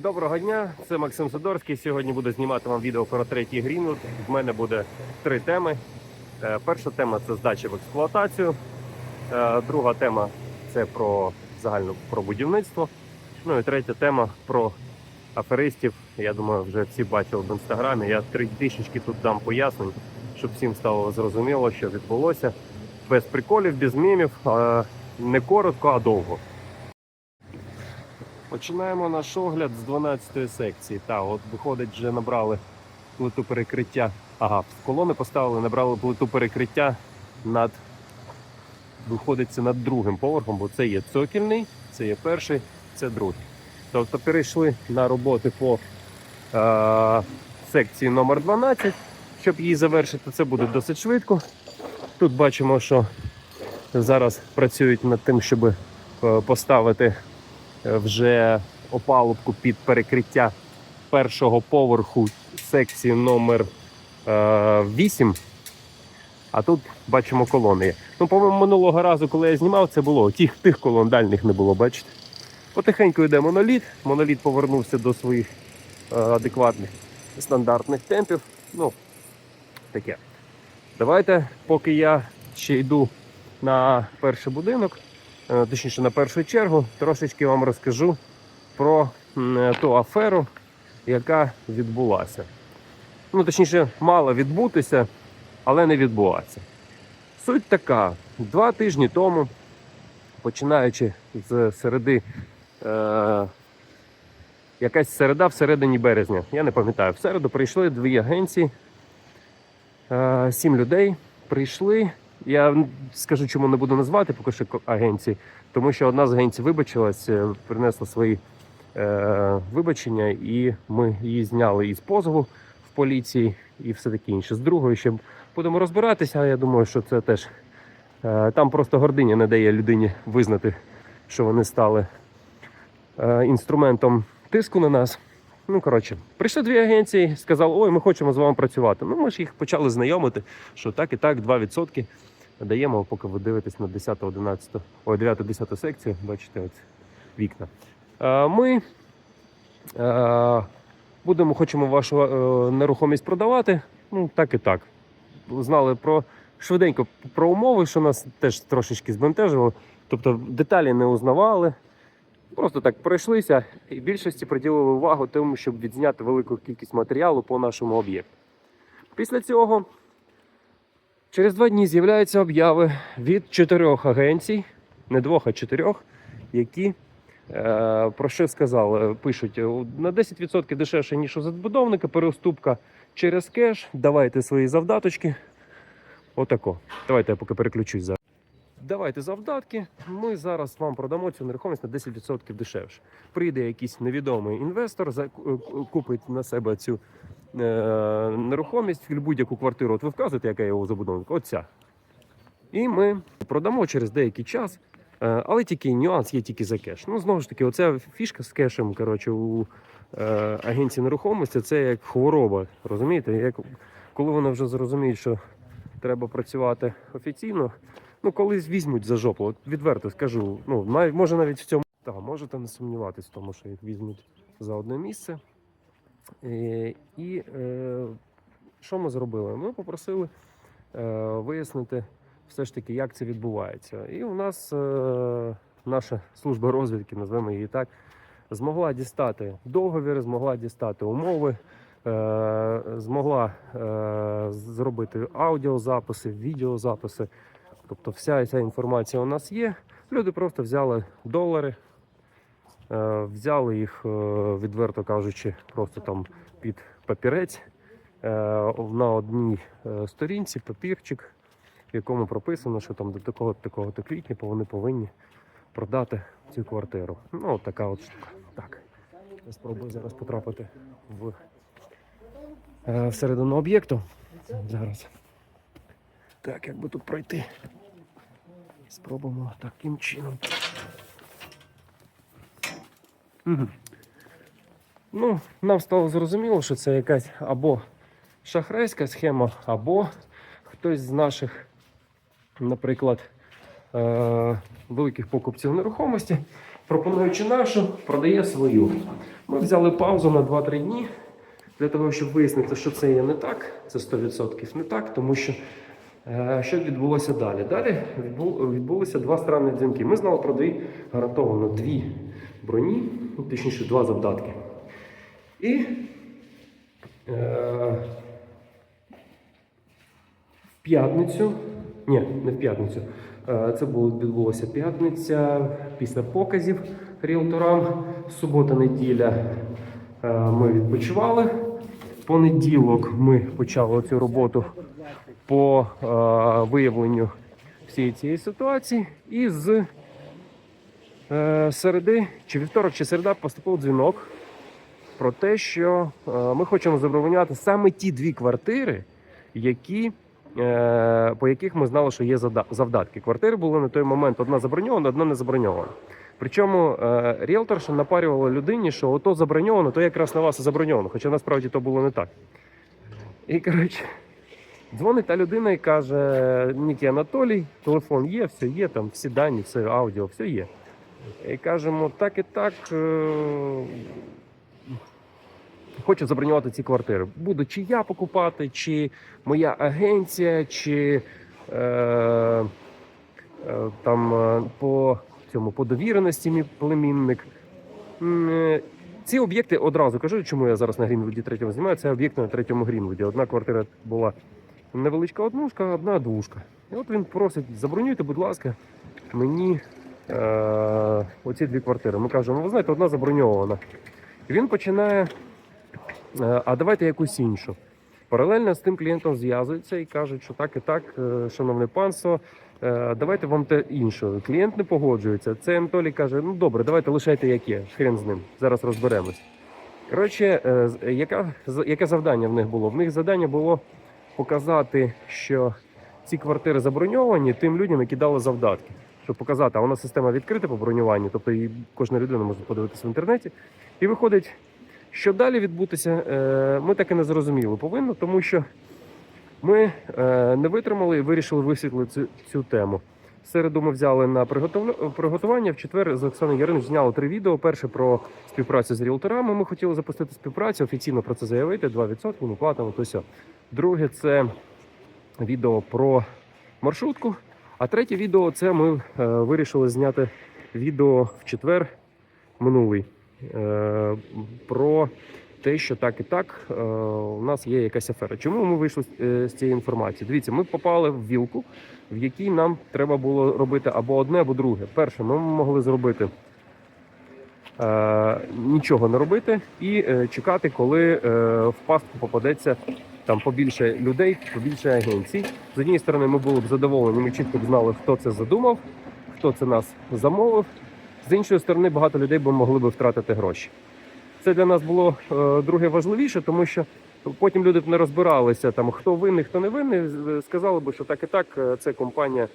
Доброго дня, це Максим Сидорський. Сьогодні буду знімати вам відео про третій Грінвуд. В мене буде три теми. Е, Перша тема це здача в експлуатацію. Е, Друга тема це про загальну про будівництво. Ну і третя тема про аферистів. Я думаю, вже всі бачили в інстаграмі. Я три трішечки тут дам пояснень, щоб всім стало зрозуміло, що відбулося. Без приколів, без мемів, е, не коротко, а довго. Починаємо наш огляд з 12-ї секції. Та, от виходить, вже набрали плиту перекриття. Ага, в колони поставили, набрали плиту перекриття над. Виходить, це над другим поверхом, бо це є цокільний, це є перший, це другий. Тобто перейшли на роботи по е- секції номер 12. Щоб її завершити, це буде досить швидко. Тут бачимо, що зараз працюють над тим, щоб е, поставити вже опалубку під перекриття першого поверху секції номер е, 8. А тут бачимо колони. Ну, по-моєму, минулого разу, коли я знімав, це було. Тих, тих колон дальніх не було, бачите? Потихеньку йде моноліт. Моноліт повернувся до своїх е, адекватних стандартних темпів. Ну, таке. Давайте, поки я ще йду на перший будинок, е, точніше на першу чергу, трошечки вам розкажу про е, ту аферу, яка відбулася. Ну, точніше, мала відбутися, але не відбулася. Суть така: два тижні тому, починаючи з середи, е, якась середа всередині березня, я не пам'ятаю, в середу прийшли дві агенції, е, сім людей прийшли. Я скажу, чому не буду назвати поки що агенції, тому що одна з агенцій вибачилась, е, принесла свої е, вибачення, і ми її зняли із позову в поліції і все таке інше. З другою ще будемо розбиратися, але я думаю, що це теж е, там просто гординя не дає людині визнати, що вони стали е, інструментом тиску на нас. Ну, коротше, прийшли дві агенції, сказали, ой, ми хочемо з вами працювати. Ну, ми ж їх почали знайомити, що так і так, 2% даємо, поки ви дивитесь на 10, 11, ой, 9, 10 секцію, бачите, от вікна. Е, Ми е, будемо, хочемо вашу е, нерухомість продавати. Ну, так і так. Знали про швиденько про умови, що нас теж трошечки збентежило. Тобто деталі не узнавали. Просто так пройшлися і більшості приділили увагу тому, щоб відзняти велику кількість матеріалу по нашому об'єкту. Після цього через два дні з'являються обяви від чотирьох агенцій, не двох, а чотирьох, які е, про що сказали? Пишуть е, на 10% дешевше, ніж у забудовника, переуступка через кеш, давайте свої завдаточки. Отако. Давайте я поки переключусь зараз. Давайте завдатки. Ми зараз вам продамо цю нерухомість на 10% дешевше. Прийде якийсь невідомий інвестор, за- купить на себе цю е, нерухомість, будь-яку квартиру. От ви вказуєте, яка є у забудовника? Оця. І ми продамо через деякий час. Е, але тільки нюанс є тільки за кеш. Ну, знову ж таки, оця фішка з кешем коротше, у е, агенції нерухомості це як хвороба. Розумієте? Як, коли вони вже зрозуміють, що треба працювати офіційно, ну колись візьмуть за жопу. От відверто скажу. Ну, може навіть в цьому. Та, можете не сумніватись в тому, що їх візьмуть за одне місце. Е, і е, що ми зробили? Ми попросили е, вияснити все ж таки, як це відбувається. І у нас наша служба розвідки, назвемо її так, змогла дістати договір, змогла дістати умови, змогла зробити аудіозаписи, відеозаписи. Тобто вся ця інформація у нас є. Люди просто взяли долари, взяли їх, е, відверто кажучи, просто там під папірець. Е, на одній е, сторінці папірчик, в якому прописано, що там до такого такого то квітня вони повинні продати цю квартиру. Ну, от така от штука. Так. Я спробую зараз потрапити в е, всередину об'єкту. Зараз. Так, як би тут пройти? Спробуємо таким чином. Ну, нам стало зрозуміло, що це якась або шахрайська схема, або хтось з наших, наприклад, е- великих покупців нерухомості, пропонуючи нашу, продає свою. Ми взяли паузу на 2-3 дні для того, щоб вияснити, що це є не так, це 100% не так, тому що е, що відбулося далі? Далі відбулися два странні дзвінки. Ми знали про гарантовано дві броні, ну, точніше, два завдатки. І е, в п'ятницю, ні, не в п'ятницю. е, Це було відбулося п'ятниця після показів ріелторам. Субота, неділя е, ми відпочивали. Понеділок ми почали цю роботу по е, виявленню всієї цієї ситуації. І з середи, чи вівторок, чи середа поступив дзвінок про те, що е, ми хочемо забороняти саме ті дві квартири, які, е, по яких ми знали, що є завдатки. Квартири були на той момент одна заброньована, одна не заброньована. Причому е, ріелторша напарювала людині, що ото заброньовано, то якраз на вас і заброньовано, хоча насправді то було не так. І коротше, дзвонить та людина і каже: Нікі Анатолій, телефон є, все є, там всі дані, все аудіо, все є. І кажемо, так і так. Е- Хочу забронювати ці квартири. Буду чи я покупати, чи моя агенція, чи е, е, там е, по цьому по довіреності мій племінник. Е, Ці об'єкти одразу кажу, чому я зараз на Грінвуді третьому знімаю. Це об'єкти на третьому Грінвуді. Одна квартира була невеличка однушка, одна двушка. І от він просить: забронюйте, будь ласка, мені е, оці дві квартири. Ми кажемо, ви знаєте, одна заброньована. І він починає. Е, А давайте якусь іншу. Паралельно з тим клієнтом зв'язуються і кажуть, що так і так, е, шановне панство, давайте вам те інше. Клієнт не погоджується. Це Анатолій каже: ну добре, давайте лишайте як є, хрен з ним. Зараз розберемось. Коротше, яка, яке завдання в них було? В них завдання було показати, що ці квартири заброньовані тим людям, які дали завдатки. Щоб показати, а у нас система відкрита по бронюванню, тобто і кожна людина може подивитися в інтернеті. І виходить, що далі відбутися, е, ми так і не зрозуміли. Повинно, тому що ми е, не витримали і вирішили висвітлити цю, цю тему. Середу ми взяли на приготування. В четвер з Оксаною Яринич зняли три відео. Перше про співпрацю з ріелторами. Ми хотіли запустити співпрацю, офіційно про це заявити. 2% ми платимо, то все. Друге, це відео про маршрутку. А третє відео це ми е, вирішили зняти відео в четвер минулий е, про те, що так і так е, у нас є якась афера. Чому ми вийшли з, цієї інформації? Дивіться, ми попали в вілку, в якій нам треба було робити або одне, або друге. Перше, ми могли зробити нічого не робити і чекати, коли в пастку попадеться там побільше людей, побільше агенцій. З однієї сторони, ми були б задоволені, ми чітко б знали, хто це задумав, хто це нас замовив. З іншої сторони, багато людей би могли би втратити гроші. Це для нас було е, друге важливіше, тому що потім люди б не розбиралися, там хто винний, хто не винний. Сказали би, що так і так, е, це компанія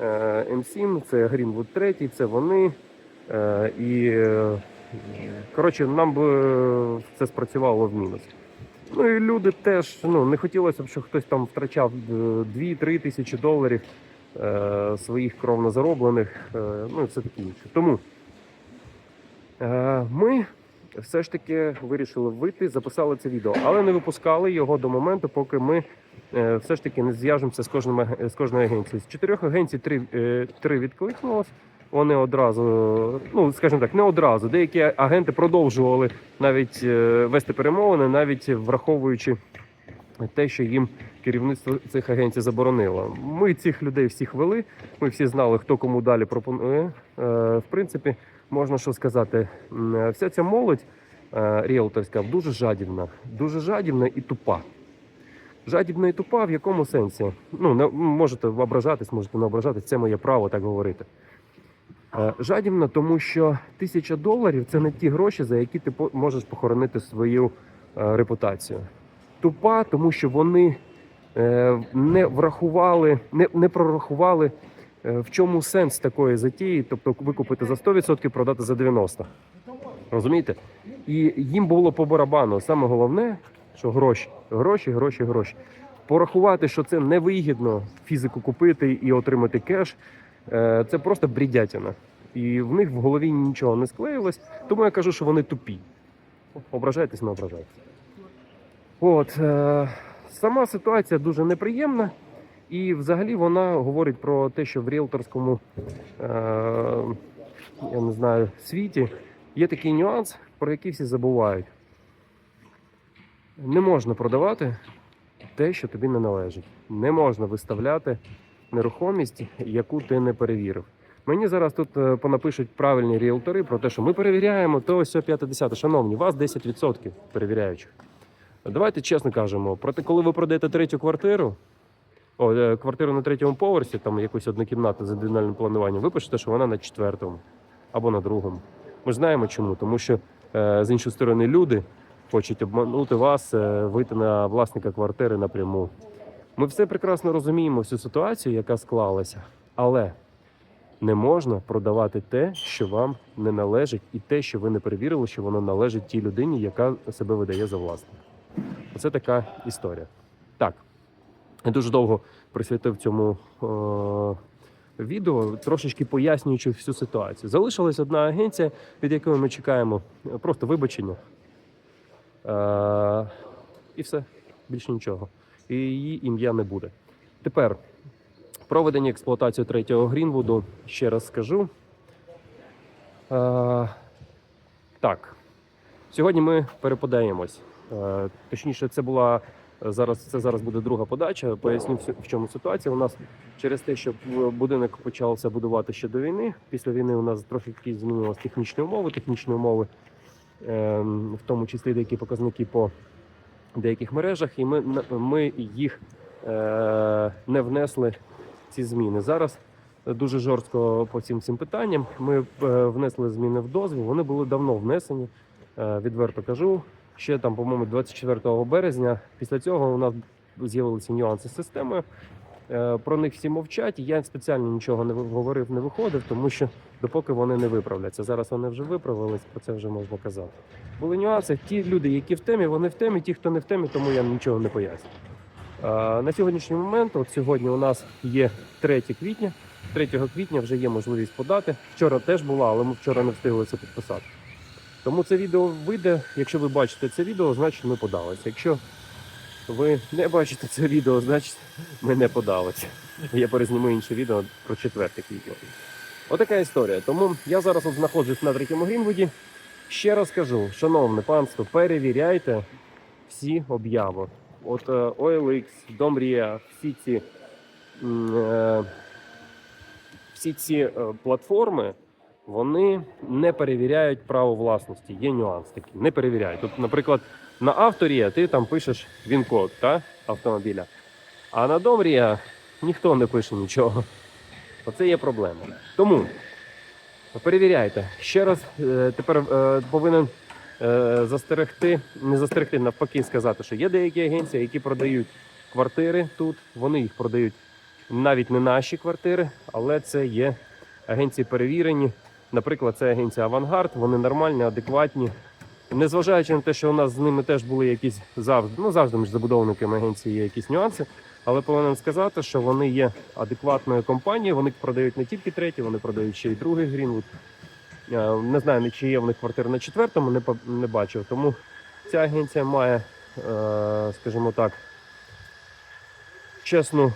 е, M7, це Greenwood 3, це вони. Е, і е, коротше, нам би е, це спрацювало в мінус. Ну і люди теж ну, не хотілося б, щоб хтось там втрачав 2-3 тисячі доларів е, своїх кровно зароблених, е, ну і все таке інше. Тому е, ми все ж таки вирішили вийти, записали це відео, але не випускали його до моменту, поки ми е, все ж таки не зв'яжемося з кожним з кожною агенцією. З чотирьох агенцій три, е, три відкликнулось. Вони одразу, ну скажімо так, не одразу. Деякі агенти продовжували навіть е, вести перемовини, навіть враховуючи те, що їм керівництво цих агенцій заборонило. Ми цих людей всіх вели. Ми всі знали, хто кому далі пропонує. Е, В принципі, можна що сказати, вся ця молодь е, ріелторська дуже жадібна, дуже жадібна і тупа. Жадібна і тупа в якому сенсі? Ну, не можете ображатись, можете не ображатись, це моє право так говорити. Е, Жадібна, тому що тисяча доларів це не ті гроші, за які ти можеш похоронити свою е, репутацію. Тупа, тому що вони е, не врахували, не, не прорахували, в чому сенс такої затії, тобто викупити за 100%, продати за 90%. Розумієте? І їм було по барабану. Саме головне, що гроші, гроші, гроші, гроші. Порахувати, що це невигідно фізику купити і отримати кеш, це просто брідятина. І в них в голові нічого не склеїлось. Тому я кажу, що вони тупі. Ображайтесь, не ображайтесь. От, е, сама ситуація дуже неприємна, і взагалі вона говорить про те, що в ріелторському е, я не знаю, світі є такий нюанс, про який всі забувають. Не можна продавати те, що тобі не належить. Не можна виставляти нерухомість, яку ти не перевірив. Мені зараз тут е, понапишуть правильні ріелтори про те, що ми перевіряємо то все 50. Шановні, вас 10% перевіряючих. Давайте чесно кажемо, проте, коли ви продаєте третю квартиру, о, е, квартиру на третьому поверсі, там якусь однокімнатну з індивідуальним плануванням, ви пишете, що вона на четвертому або на другому. Ми знаємо чому, тому що е, з іншої сторони люди хочуть обманути вас, вийти на власника квартири напряму. Ми все прекрасно розуміємо всю ситуацію, яка склалася, але не можна продавати те, що вам не належить, і те, що ви не перевірили, що воно належить тій людині, яка себе видає за власника. Оце така історія. Так, я дуже довго присвятив цьому е- відео, трошечки пояснюючи всю ситуацію. Залишилась одна агенція, від якої ми чекаємо е, просто вибачення. Е- і все, більше нічого. І її ім'я не буде. Тепер проведення експлуатації третього Грінвуду. Ще раз скажу. Е- так, сьогодні ми переподаємось. Е, Точніше, це була е, зараз. Це зараз буде друга подача. Поясню в чому ситуація. У нас через те, що будинок почався будувати ще до війни. Після війни у нас трохи змінилися технічні умови. Технічні умови, ем, в тому числі деякі показники по деяких мережах, і ми, ми їх е, не внесли ці зміни. Зараз дуже жорстко по цим цим питанням. Ми е, внесли зміни в дозвіл. Вони були давно внесені. Е, відверто кажу. Ще там, по-моєму, 24 березня. Після цього у нас з'явилися нюанси з системою. Е, Про них всі мовчать. Я спеціально нічого не говорив, не виходив, тому що допоки вони не виправляться. Зараз вони вже виправились, про це вже можна казати. Були нюанси. Ті люди, які в темі, вони в темі, ті, хто не в темі, тому я нічого не поясню. Е, На сьогоднішній момент, от сьогодні у нас є 3 квітня. 3 квітня вже є можливість подати. Вчора теж була, але ми вчора не встигли це підписати. Тому це відео вийде. Якщо ви бачите це відео, значить ми подалися. Якщо ви не бачите це відео, значить ми не подалися. Я перезніму інше відео про 4 квітня. Отака історія. Тому я зараз от знаходжусь на третьому Грінвуді. Ще раз кажу, шановне панство, перевіряйте всі обяви. От е, OLX, Домрія, всі ці, е, всі ці е, платформи, вони не перевіряють право власності. Є нюанс такий, не перевіряють. Тут, наприклад, на авторія ти там пишеш він-код та, автомобіля, а на Домрія ніхто не пише нічого. Оце є проблема. Тому перевіряйте. Ще раз е, тепер е, повинен е, застерегти, не застерегти, навпаки, сказати, що є деякі агенції, які продають квартири тут. Вони їх продають навіть не наші квартири, але це є агенції перевірені. Наприклад, це агенція Авангард, вони нормальні, адекватні. Незважаючи на те, що у нас з ними теж були якісь завжди, ну завжди між забудовниками агенції є якісь нюанси. Але повинен сказати, що вони є адекватною компанією. Вони продають не тільки третій, вони продають ще й другий Грінвуд. Е, Не знаю, чи є в них квартира на четвертому, не, не бачив. Тому ця агенція має, е, скажімо так, чесну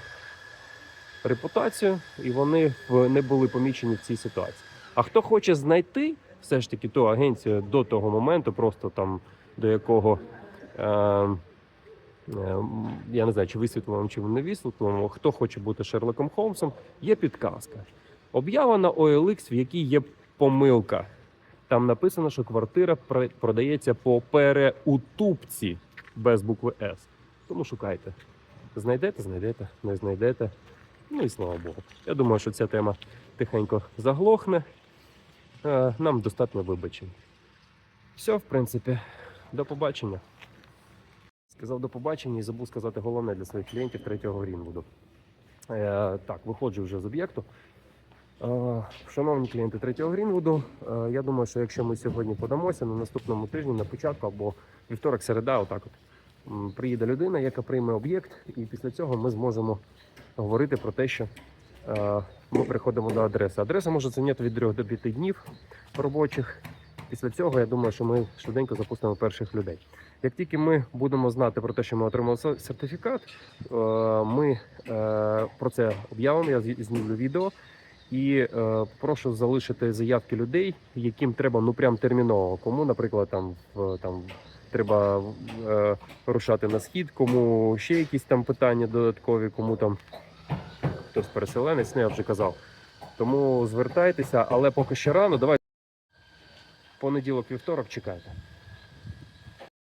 репутацію, і вони не були помічені в цій ситуації. А хто хоче знайти все ж таки ту агенцію до того моменту, просто там до якого. Е, е, я не знаю, чи висвітлимо, чи не висвітлимо. Хто хоче бути Шерлоком Холмсом, є підказка. Об'ява на OLX, в якій є помилка. Там написано, що квартира продається по переутупці без букви С. Тому шукайте. Знайдете, знайдете, не знайдете. Ну і слава Богу. Я думаю, що ця тема тихенько заглохне. Е, Нам достатньо вибачень. Все, в принципі, до побачення. Сказав до побачення і забув сказати головне для своїх клієнтів третього Грінвуду. Е, так, виходжу вже з об'єкту. Е, шановні клієнти третього Грінвуду, е, я думаю, що якщо ми сьогодні подамося на наступному тижні, на початку або вівторок, середа, отак от приїде людина, яка прийме об'єкт, і після цього ми зможемо говорити про те, що ми приходимо до адреси. Адреса може зайняти від 3 до 5 днів робочих. Після цього я думаю, що ми швиденько запустимо перших людей. Як тільки ми будемо знати про те, що ми отримали сертифікат, е, ми е, про це об'явимо. Я знімлю відео і е, попрошу залишити заявки людей, яким треба ну прям терміново. Кому, наприклад, там там треба е, рушати на схід, кому ще якісь там питання додаткові, кому там хтось переселенець, ну я вже казав. Тому звертайтеся, але поки ще рано, давайте понеділок, вівторок чекайте.